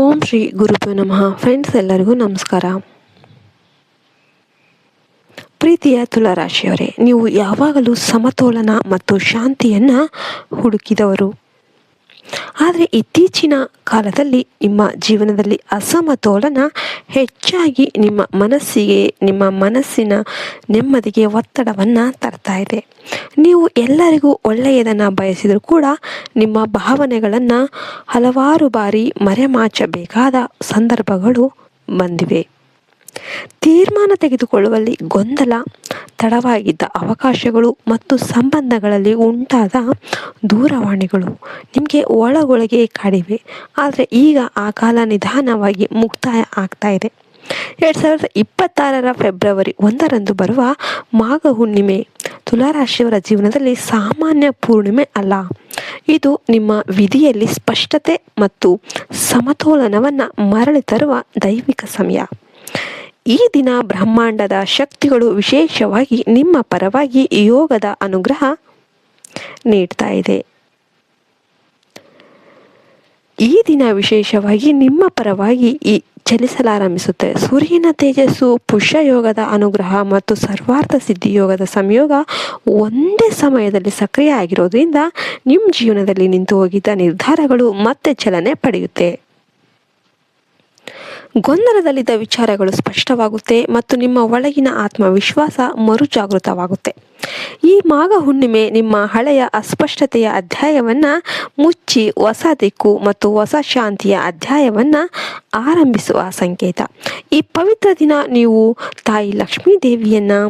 ಓಂ ಶ್ರೀ ಗುರುಭ್ಯೋ ನಮಃ. ಫ್ರೆಂಡ್ಸ್ ಎಲ್ಲರಿಗೂ ನಮಸ್ಕಾರ. ಪ್ರೀತಿಯ ತುಲಾರಾಶಿಯವರೇ, ನೀವು ಯಾವಾಗಲೂ ಸಮತೋಲನ ಮತ್ತು ಶಾಂತಿಯನ್ನು ಹುಡುಕಿದವರು. ಆದರೆ ಇತ್ತೀಚಿನ ಕಾಲದಲ್ಲಿ ನಿಮ್ಮ ಜೀವನದಲ್ಲಿ ಅಸಮತೋಲನ ಹೆಚ್ಚಾಗಿ ನಿಮ್ಮ ಮನಸ್ಸಿಗೆ, ನಿಮ್ಮ ಮನಸ್ಸಿನ ನೆಮ್ಮದಿಗೆ ಒತ್ತಡವನ್ನು ತರ್ತಾ ಇದೆ. ನೀವು ಎಲ್ಲರಿಗೂ ಒಳ್ಳೆಯದನ್ನು ಬಯಸಿದರೂ ಕೂಡ ನಿಮ್ಮ ಭಾವನೆಗಳನ್ನು ಹಲವಾರು ಬಾರಿ ಮರೆಮಾಚಬೇಕಾದ ಸಂದರ್ಭಗಳು ಬಂದಿವೆ. ತೀರ್ಮಾನ ತೆಗೆದುಕೊಳ್ಳುವಲ್ಲಿ ಗೊಂದಲ ತಡವಾಗಿದ್ದ ಅವಕಾಶಗಳು ಮತ್ತು ಸಂಬಂಧಗಳಲ್ಲಿ ಉಂಟಾದ ದೂರವಾಣಿಗಳು ನಿಮಗೆ ಒಳಗೊಳಗೆ ಕಾಡಿವೆ. ಆದರೆ ಈಗ ಆ ಕಾಲ ನಿಧಾನವಾಗಿ ಮುಕ್ತಾಯ ಆಗ್ತಾ ಇದೆ. ಎರಡು ಸಾವಿರದ ಇಪ್ಪತ್ತಾರರ ಫೆಬ್ರವರಿ ಒಂದರಂದು ಬರುವ ಮಾಘ ಹುಣ್ಣಿಮೆ ತುಲಾರಾಶಿಯವರ ಜೀವನದಲ್ಲಿ ಸಾಮಾನ್ಯ ಪೂರ್ಣಿಮೆ ಅಲ್ಲ. ಇದು ನಿಮ್ಮ ವಿಧಿಯಲ್ಲಿ ಸ್ಪಷ್ಟತೆ ಮತ್ತು ಸಮತೋಲನವನ್ನು ಮರಳಿ ತರುವ ದೈವಿಕ ಸಮಯ. ಈ ದಿನ ಬ್ರಹ್ಮಾಂಡದ ಶಕ್ತಿಗಳು ವಿಶೇಷವಾಗಿ ನಿಮ್ಮ ಪರವಾಗಿ ಯೋಗದ ಅನುಗ್ರಹ ನೀಡ್ತಾ ಇದೆ. ಈ ದಿನ ವಿಶೇಷವಾಗಿ ನಿಮ್ಮ ಪರವಾಗಿ ಈ ಚಲಿಸಲಾರಂಭಿಸುತ್ತೆ. ಸೂರ್ಯನ ತೇಜಸ್ಸು, ಪುಷ್ಯ ಯೋಗದ ಅನುಗ್ರಹ ಮತ್ತು ಸರ್ವಾರ್ಥ ಸಿದ್ಧಿ ಯೋಗದ ಸಂಯೋಗ ಒಂದೇ ಸಮಯದಲ್ಲಿ ಸಕ್ರಿಯ ಆಗಿರೋದ್ರಿಂದ ನಿಮ್ಮ ಜೀವನದಲ್ಲಿ ನಿಂತು ಹೋಗಿದ್ದ ನಿರ್ಧಾರಗಳು ಮತ್ತೆ ಚಲನೆ ಪಡೆಯುತ್ತೆ. ಗೊಂದಲದಲ್ಲಿದ್ದ ವಿಚಾರಗಳು ಸ್ಪಷ್ಟವಾಗುತ್ತೆ ಮತ್ತು ನಿಮ್ಮ ಒಳಗಿನ ಆತ್ಮವಿಶ್ವಾಸ ಮರುಜಾಗೃತವಾಗುತ್ತೆ. ಈ ಮಾಘ ಹುಣ್ಣಿಮೆ ನಿಮ್ಮ ಹಳೆಯ ಅಸ್ಪಷ್ಟತೆಯ ಅಧ್ಯಾಯವನ್ನು ಮುಚ್ಚಿ ಹೊಸ ದಿಕ್ಕು ಮತ್ತು ಹೊಸ ಶಾಂತಿಯ ಅಧ್ಯಾಯವನ್ನು ಆರಂಭಿಸುವ ಸಂಕೇತ. ಈ ಪವಿತ್ರ ದಿನ ನೀವು ತಾಯಿ ಲಕ್ಷ್ಮೀ ದೇವಿಯನ್ನು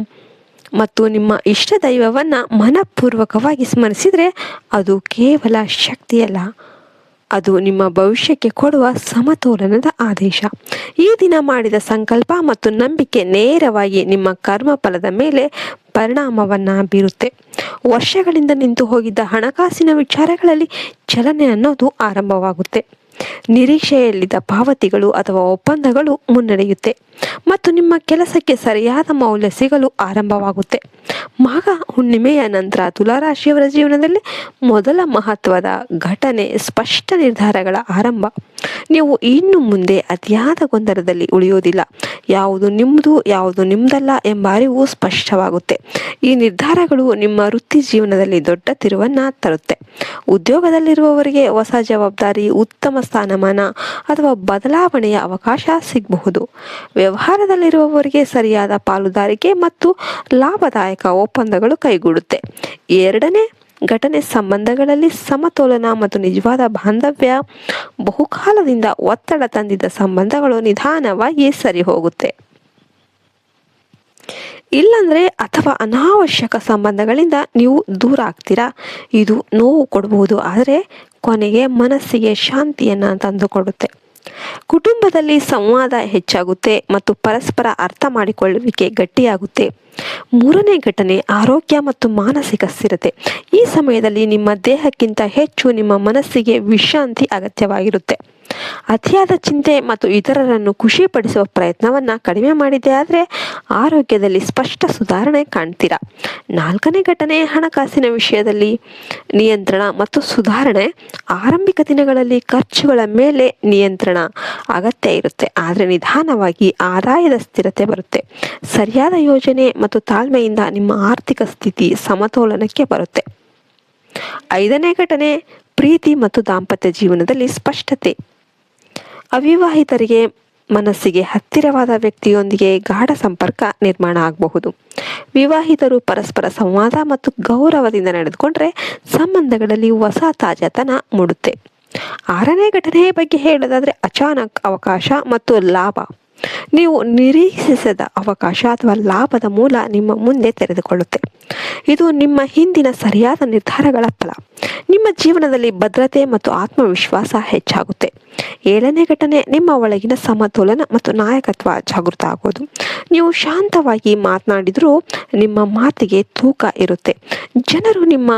ಮತ್ತು ನಿಮ್ಮ ಇಷ್ಟ ದೈವವನ್ನು ಮನಪೂರ್ವಕವಾಗಿ ಸ್ಮರಿಸಿದರೆ ಅದು ಕೇವಲ ಶಕ್ತಿಯಲ್ಲ. ಅದು ನಿಮ್ಮ ಭವಿಷ್ಯಕ್ಕೆ ಕೊಡುವ ಸಮತೋಲನದ ಆದೇಶ. ಈ ದಿನ ಮಾಡಿದ ಸಂಕಲ್ಪ ಮತ್ತು ನಂಬಿಕೆ ನೇರವಾಗಿ ನಿಮ್ಮ ಕರ್ಮಫಲದ ಮೇಲೆ ಪರಿಣಾಮವನ್ನು ಬೀರುತ್ತೆ. ವರ್ಷಗಳಿಂದ ನಿಂತು ಹೋಗಿದ್ದ ಹಣಕಾಸಿನ ವಿಚಾರಗಳಲ್ಲಿ ಚಲನೆ ಅನ್ನೋದು ಆರಂಭವಾಗುತ್ತೆ. ನಿರೀಕ್ಷೆಯಲ್ಲಿದ್ದ ಪಾವತಿಗಳು ಅಥವಾ ಒಪ್ಪಂದಗಳು ಮುನ್ನಡೆಯುತ್ತೆ ಮತ್ತು ನಿಮ್ಮ ಕೆಲಸಕ್ಕೆ ಸರಿಯಾದ ಮೌಲ್ಯ ಸಿಗಲು ಆರಂಭವಾಗುತ್ತೆ. ಮಗ ಹುಣ್ಣಿಮೆಯ ನಂತರ ತುಲಾರಾಶಿಯವರ ಜೀವನದಲ್ಲಿ ಮೊದಲ ಮಹತ್ವದ ಘಟನೆ ಸ್ಪಷ್ಟ ನಿರ್ಧಾರಗಳ ಆರಂಭ. ನೀವು ಇನ್ನು ಮುಂದೆ ಅತಿಯಾದ ಗೊಂದಲದಲ್ಲಿ ಉಳಿಯೋದಿಲ್ಲ ಯಾವುದು ನಿಮ್ಮದು, ಯಾವುದು ನಿಮ್ಮದಲ್ಲ ಎಂಬ ಅರಿವು ಸ್ಪಷ್ಟವಾಗುತ್ತೆ. ಈ ನಿರ್ಧಾರಗಳು ನಿಮ್ಮ ವೃತ್ತಿ ಜೀವನದಲ್ಲಿ ದೊಡ್ಡ ತಿರುವನ್ನು ತರುತ್ತೆ. ಉದ್ಯೋಗದಲ್ಲಿರುವವರಿಗೆ ಹೊಸ ಜವಾಬ್ದಾರಿ, ಉತ್ತಮ ಸ್ಥಾನಮಾನ ಅಥವಾ ಬದಲಾವಣೆಯ ಅವಕಾಶ ಸಿಗಬಹುದು. ವ್ಯವಹಾರದಲ್ಲಿರುವವರಿಗೆ ಸರಿಯಾದ ಪಾಲುದಾರಿಕೆ ಮತ್ತು ಲಾಭದಾಯಕ ಒಪ್ಪಂದಗಳು ಕೈಗೂಡುತ್ತೆ. ಎರಡನೇ ಘಟನೆ ಸಂಬಂಧಗಳಲ್ಲಿ ಸಮತೋಲನ ಮತ್ತು ನಿಜವಾದ ಬಾಂಧವ್ಯ. ಬಹುಕಾಲದಿಂದ ಒತ್ತಡ ತಂದಿದ್ದ ಸಂಬಂಧಗಳು ನಿಧಾನವಾಗಿ ಸರಿ ಹೋಗುತ್ತೆ ಇಲ್ಲಾಂದ್ರೆ ಅಥವಾ ಅನಾವಶ್ಯಕ ಸಂಬಂಧಗಳಿಂದ ನೀವು ದೂರ ಆಗ್ತೀರಾ? ಇದು ನೋವು ಕೊಡಬಹುದು ಆದರೆ ಕೊನೆಗೆ ಮನಸ್ಸಿಗೆ ಶಾಂತಿಯನ್ನು ತಂದುಕೊಡುತ್ತೆ. ಕುಟುಂಬದಲ್ಲಿ ಸಂವಾದ ಹೆಚ್ಚಾಗುತ್ತೆ ಮತ್ತು ಪರಸ್ಪರ ಅರ್ಥ ಮಾಡಿಕೊಳ್ಳುವಿಕೆ ಗಟ್ಟಿಯಾಗುತ್ತೆ. ಮೂರನೇ ಘಟನೆ, ಆರೋಗ್ಯ ಮತ್ತು ಮಾನಸಿಕ ಸ್ಥಿರತೆ. ಈ ಸಮಯದಲ್ಲಿ ನಿಮ್ಮ ದೇಹಕ್ಕಿಂತ ಹೆಚ್ಚು ನಿಮ್ಮ ಮನಸ್ಸಿಗೆ ವಿಶ್ರಾಂತಿ ಅಗತ್ಯವಾಗಿರುತ್ತೆ. ಅತಿಯಾದ ಚಿಂತೆ ಮತ್ತು ಇತರರನ್ನು ಖುಷಿಪಡಿಸುವ ಪ್ರಯತ್ನವನ್ನು ಕಡಿಮೆ ಮಾಡಿದೆ ಆದರೆ ಆರೋಗ್ಯದಲ್ಲಿ ಸ್ಪಷ್ಟ ಸುಧಾರಣೆ ಕಾಣ್ತೀರಾ? ನಾಲ್ಕನೇ ಘಟನೆ ಹಣಕಾಸಿನ ವಿಷಯದಲ್ಲಿ. ನಿಯಂತ್ರಣ ಮತ್ತು ಸುಧಾರಣೆ. ಆರಂಭಿಕ ದಿನಗಳಲ್ಲಿ ಖರ್ಚುಗಳ ಮೇಲೆ ನಿಯಂತ್ರಣ ಅಗತ್ಯ ಇರುತ್ತೆ. ಆದರೆ ನಿಧಾನವಾಗಿ ಆದಾಯದ ಸ್ಥಿರತೆ ಬರುತ್ತೆ. ಸರಿಯಾದ ಯೋಜನೆ ಮತ್ತು ತಾಳ್ಮೆಯಿಂದ ನಿಮ್ಮ ಆರ್ಥಿಕ ಸ್ಥಿತಿ ಸಮತೋಲನಕ್ಕೆ ಬರುತ್ತೆ. ಐದನೇ ಘಟನೆ. ಪ್ರೀತಿ ಮತ್ತು ದಾಂಪತ್ಯ ಜೀವನದಲ್ಲಿ ಸ್ಪಷ್ಟತೆ. ಅವಿವಾಹಿತರಿಗೆ ಮನಸ್ಸಿಗೆ ಹತ್ತಿರವಾದ ವ್ಯಕ್ತಿಯೊಂದಿಗೆ ಗಾಢ ಸಂಪರ್ಕ ನಿರ್ಮಾಣ ಆಗಬಹುದು. ವಿವಾಹಿತರು ಪರಸ್ಪರ ಸಂವಾದ ಮತ್ತು ಗೌರವದಿಂದ ನಡೆದುಕೊಂಡ್ರೆ ಸಂಬಂಧಗಳಲ್ಲಿ ಹೊಸ ತಾಜಾತನ ಮೂಡುತ್ತೆ. ಆರನೇ ಘಟನೆಯ ಬಗ್ಗೆ ಹೇಳೋದಾದ್ರೆ ಅಚಾನಕ್ ಅವಕಾಶ ಮತ್ತು ಲಾಭ. ನೀವು ನಿರೀಕ್ಷಿಸದ ಅವಕಾಶ ಅಥವಾ ಲಾಭದ ಮೂಲ ನಿಮ್ಮ ಮುಂದೆ ತೆರೆದುಕೊಳ್ಳುತ್ತೆ. ಇದು ನಿಮ್ಮ ಹಿಂದಿನ ಸರಿಯಾದ ನಿರ್ಧಾರಗಳ ಫಲ. ನಿಮ್ಮ ಜೀವನದಲ್ಲಿ ಭದ್ರತೆ ಮತ್ತು ಆತ್ಮವಿಶ್ವಾಸ ಹೆಚ್ಚಾಗುತ್ತೆ. ಏಳನೇ ಘಟನೆ, ನಿಮ್ಮ ಒಳಗಿನ ಸಮತೋಲನ ಮತ್ತು ನಾಯಕತ್ವ ಜಾಗೃತ ಆಗೋದು. ನೀವು ಶಾಂತವಾಗಿ ಮಾತನಾಡಿದರೂ ನಿಮ್ಮ ಮಾತಿಗೆ ತೂಕ ಇರುತ್ತೆ. ಜನರು ನಿಮ್ಮ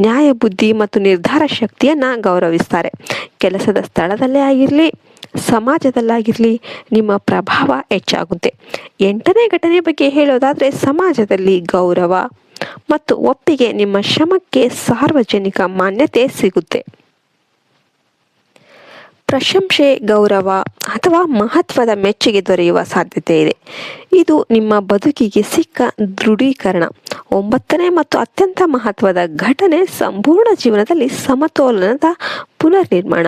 ನ್ಯಾಯ, ಬುದ್ಧಿ ಮತ್ತು ನಿರ್ಧಾರ ಶಕ್ತಿಯನ್ನು ಗೌರವಿಸ್ತಾರೆ. ಕೆಲಸದ ಸ್ಥಳದಲ್ಲೇ ಆಗಿರಲಿ, ಸಮಾಜದಲ್ಲಾಗಿರಲಿ, ನಿಮ್ಮ ಪ್ರಭಾವ ಹೆಚ್ಚಾಗುತ್ತೆ. ಎಂಟನೇ ಘಟನೆ ಬಗ್ಗೆ ಹೇಳೋದಾದರೆ ಸಮಾಜದಲ್ಲಿ ಗೌರವ ಮತ್ತು ಒಪ್ಪಿಗೆ ನಿಮ್ಮ ಶ್ರಮಕ್ಕೆ ಸಾರ್ವಜನಿಕ ಮಾನ್ಯತೆ ಸಿಗುತ್ತೆ. ಪ್ರಶಂಸೆ, ಗೌರವ ಅಥವಾ ಮಹತ್ವದ ಮೆಚ್ಚುಗೆ ದೊರೆಯುವ ಸಾಧ್ಯತೆ ಇದೆ. ಇದು ನಿಮ್ಮ ಬದುಕಿಗೆ ಸಿಕ್ಕ ದೃಢೀಕರಣ. ಒಂಬತ್ತನೇ ಮತ್ತು ಅತ್ಯಂತ ಮಹತ್ವದ ಘಟನೆ ಸಂಪೂರ್ಣ ಜೀವನದಲ್ಲಿ ಸಮತೋಲನದ ಪುನರ್ನಿರ್ಮಾಣ.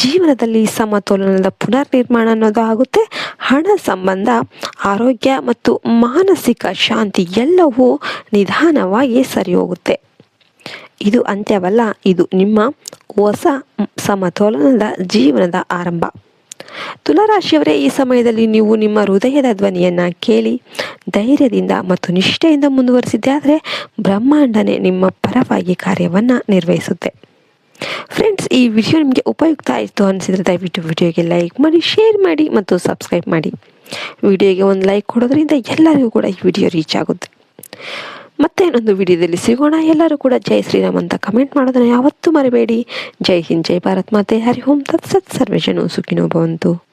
ಜೀವನದಲ್ಲಿ ಸಮತೋಲನದ ಪುನರ್ನಿರ್ಮಾಣ ಅನ್ನೋದು ಆಗುತ್ತೆ. ಹಣ ಸಂಬಂಧ, ಆರೋಗ್ಯ ಮತ್ತು ಮಾನಸಿಕ ಶಾಂತಿ ಎಲ್ಲವೂ ನಿಧಾನವಾಗಿ ಸರಿ ಹೋಗುತ್ತೆ ಇದು ಅಂತ್ಯವಲ್ಲ, ಇದು ನಿಮ್ಮ ಹೊಸ ಸಮತೋಲನದ ಜೀವನದ ಆರಂಭ. ತುಲಾರಾಶಿಯವರೇ, ಈ ಸಮಯದಲ್ಲಿ ನೀವು ನಿಮ್ಮ ಹೃದಯದ ಧ್ವನಿಯನ್ನು ಕೇಳಿ, ಧೈರ್ಯದಿಂದ ಮತ್ತು ನಿಷ್ಠೆಯಿಂದ ಮುಂದುವರಿಸಿದ್ದೆ ಆದರೆ ಬ್ರಹ್ಮಾಂಡನೇ ನಿಮ್ಮ ಪರವಾಗಿ ಕಾರ್ಯವನ್ನು ನಿರ್ವಹಿಸುತ್ತೆ. ಫ್ರೆಂಡ್ಸ್ ಈ ವಿಡಿಯೋ ನಿಮಗೆ ಉಪಯುಕ್ತ ಆಯಿತು ಅನಿಸಿದರೆ ದಯವಿಟ್ಟು ವಿಡಿಯೋಗೆ ಲೈಕ್ ಮಾಡಿ ಶೇರ್ ಮಾಡಿ ಮತ್ತು ಸಬ್ಸ್ಕ್ರೈಬ್ ಮಾಡಿ. ವಿಡಿಯೋಗೆ ಒಂದು ಲೈಕ್ ಕೊಡೋದ್ರಿಂದ ಎಲ್ಲರಿಗೂ ಕೂಡ ಈ ವಿಡಿಯೋ ರೀಚ್ ಆಗುತ್ತೆ. ಮತ್ತೆ ಇನ್ನೊಂದು ವಿಡಿಯೋದಲ್ಲಿ ಸಿಗೋಣ. ಎಲ್ಲರೂ ಕೂಡ ಜೈ ಶ್ರೀರಾಮ್ ಅಂತ ಕಮೆಂಟ್ ಮಾಡೋದನ್ನು ಯಾವತ್ತೂ ಮರಿಬೇಡಿ. ಜೈ ಹಿಂದ್, ಜೈ ಭಾರತ್ ಮಾತೆ. ಹರಿ ಓಂ. ತತ್ಸತ್. ಸರ್ವೇಶನು ಸುಖಿನೋ ಭವಂತು.